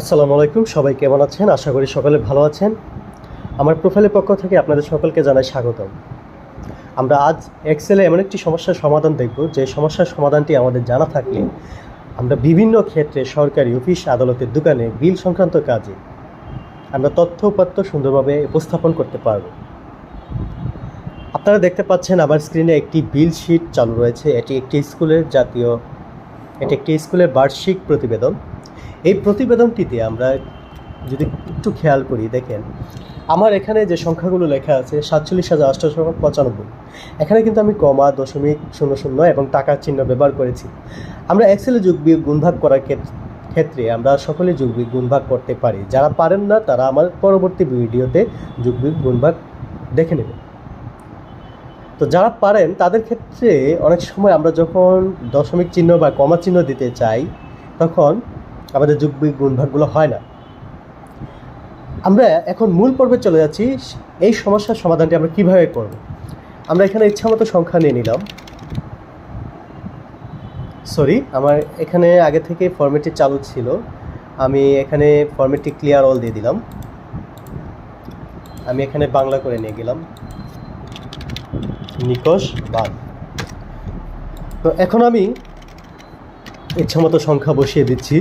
আসসালামু আলাইকুম, সবাই কেমন আছেন? আশা করি সকলে ভালো আছেন। আমার প্রোফাইলের পক্ষ থেকে আপনাদের সকলকে জানাই স্বাগতম। আমরা আজ এক্সেলে এমন একটি সমস্যার সমাধান দেখব, যে সমস্যার সমাধানটি আমাদের জানা থাকলে আমরা বিভিন্ন ক্ষেত্রে সরকারি অফিস আদালতের দোকানে বিল সংক্রান্ত কাজে আমরা তথ্য উপাত্ত সুন্দরভাবে উপস্থাপন করতে পারব। আপনারা দেখতে পাচ্ছেন আমার স্ক্রিনে একটি বিল শিট চালু রয়েছে। এটি একটি স্কুলের জাতীয়, এটি একটি স্কুলের বার্ষিক প্রতিবেদন। এই প্রতিবেদনটিতে আমরা যদি একটু খেয়াল করি, দেখেন, আমার এখানে যে সংখ্যাগুলো লেখা আছে সাতচল্লিশ হাজার আটশোশো পঁচানব্বই। এখানে কিন্তু আমি কমা, দশমিক, শূন্য শূন্য এবং টাকার চিহ্ন ব্যবহার করেছি। আমরা এক্সেলে যোগ বিয়োগ, গুণভাগ করার ক্ষেত- ক্ষেত্রে আমরা সকলে যোগ বিয়োগ, গুণভাগ করতে পারি। যারা পারেন না, তারা আমার পরবর্তী ভিডিওতে যোগ বিয়োগ, গুণভাগ দেখে নেবেন। তো যারা পারেন, তাদের ক্ষেত্রে অনেক সময় আমরা যখন দশমিক চিহ্ন বা কমা চিহ্ন দিতে চাই, তখন আমাদের যোগ বিয়োগ গুণভাগগুলো হয় না। আমরা এখন মূল পর্বে চলে যাচ্ছি, এই সমস্যার সমাধানটি আমরা কীভাবে করব? আমরা এখানে ইচ্ছামতো সংখ্যা নিয়ে নিলাম। সরি আমার এখানে আগে থেকে ফর্মেটটি চালু ছিল। আমি এখানে ফর্মেটটি ক্লিয়ার অল দিয়ে দিলাম। আমি এখানে বাংলা করে নিয়ে গেলাম। নিকষ বাদ। তো এখন আমি ইচ্ছামতো সংখ্যা বসিয়ে দিচ্ছি।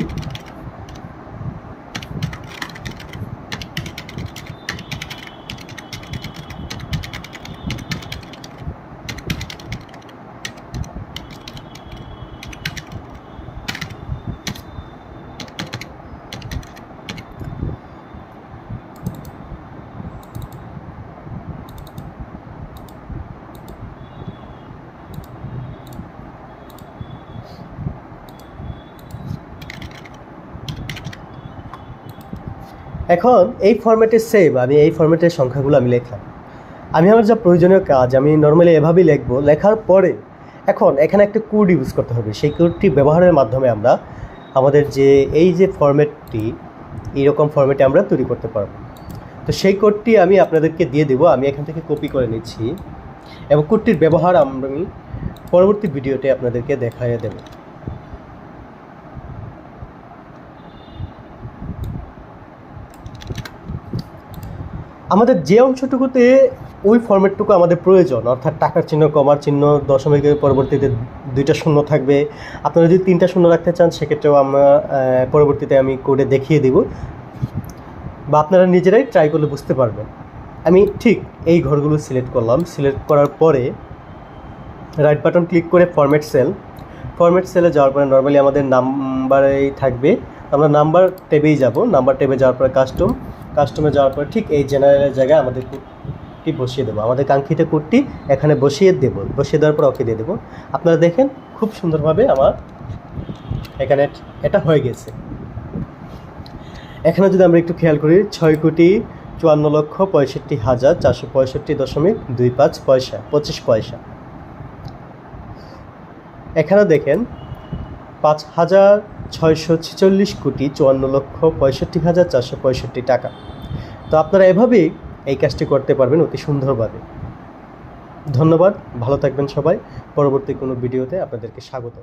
এখন এই ফরম্যাটে সেভ আমি এই ফরম্যাটের সংখ্যাগুলো আমি লিখলাম আমি আমার যা প্রয়োজনীয় কাজ আমি নর্মালি এভাবেই লিখব। লেখার পরে এখন এখানে একটা কোড ইউজ করতে হবে। সেই কোডটি ব্যবহারের মাধ্যমে আমরা আমাদের যে এই যে ফরম্যাটটি এইরকম ফরম্যাটে আমরা তৈরি করতে পারব। তো সেই কোডটি আমি আপনাদেরকে দিয়ে দেবো। আমি এখান থেকে কপি করে নিচ্ছি এবং কোডটির ব্যবহার আমি পরবর্তী ভিডিওতে আপনাদেরকে দেখাইয়ে দেবো। আমাদের যে অংশটুকুতে ওই ফরম্যাটটুকু আমাদের প্রয়োজন, অর্থাৎ টাকার চিহ্ন, কমার চিহ্ন, দশমিকের পরবর্তীতে দুইটা শূন্য থাকবে। আপনারা যদি তিনটা শূন্য রাখতে চান, সেক্ষেত্রেও আমরা পরবর্তীতে আমি কোডে দেখিয়ে দিব বা আপনারা নিজেরাই ট্রাই করলে বুঝতে পারবেন। আমি ঠিক এই ঘরগুলো সিলেক্ট করলাম। সিলেক্ট করার পরে রাইট বাটন ক্লিক করে ফরম্যাট সেল ফরম্যাট সেলে যাওয়ার পরে নর্মালি আমাদের নাম্বারেই থাকবে। আমরা নাম্বার টেবেই যাব। নাম্বার টেবে যাওয়ার পরে কাস্টম কাস্টমে যাওয়ার পরে ঠিক এই জেনারেলের জায়গায় আমাদের কোডটি বসিয়ে দেবো। আমাদের কাঙ্ক্ষিত কোডটি এখানে বসিয়ে দেবো। বসিয়ে দেওয়ার পর ওকে দিয়ে দেবো। আপনারা দেখেন খুব সুন্দরভাবে আমার এখানে এটা হয়ে গেছে। এখানে যদি আমরা একটু খেয়াল করি, ছয় কোটি চুয়ান্ন লক্ষ পঁয়ষট্টি হাজার চারশো পঁয়ষট্টি দশমিক দুই পাঁচ পয়সা, পঁচিশ পয়সা। এখানে দেখেন পাঁচ হাজার ছয়শো ছেচল্লিশ কোটি চুয়ান্ন লক্ষ পঁয়ষট্টি হাজার চারশো পঁয়ষট্টি টাকা। তো আপনারা এভাবেই এই কাজটি করতে পারবেন অতি সুন্দরভাবে। ধন্যবাদ, ভালো থাকবেন সবাই। পরবর্তী কোনো ভিডিওতে আপনাদেরকে স্বাগত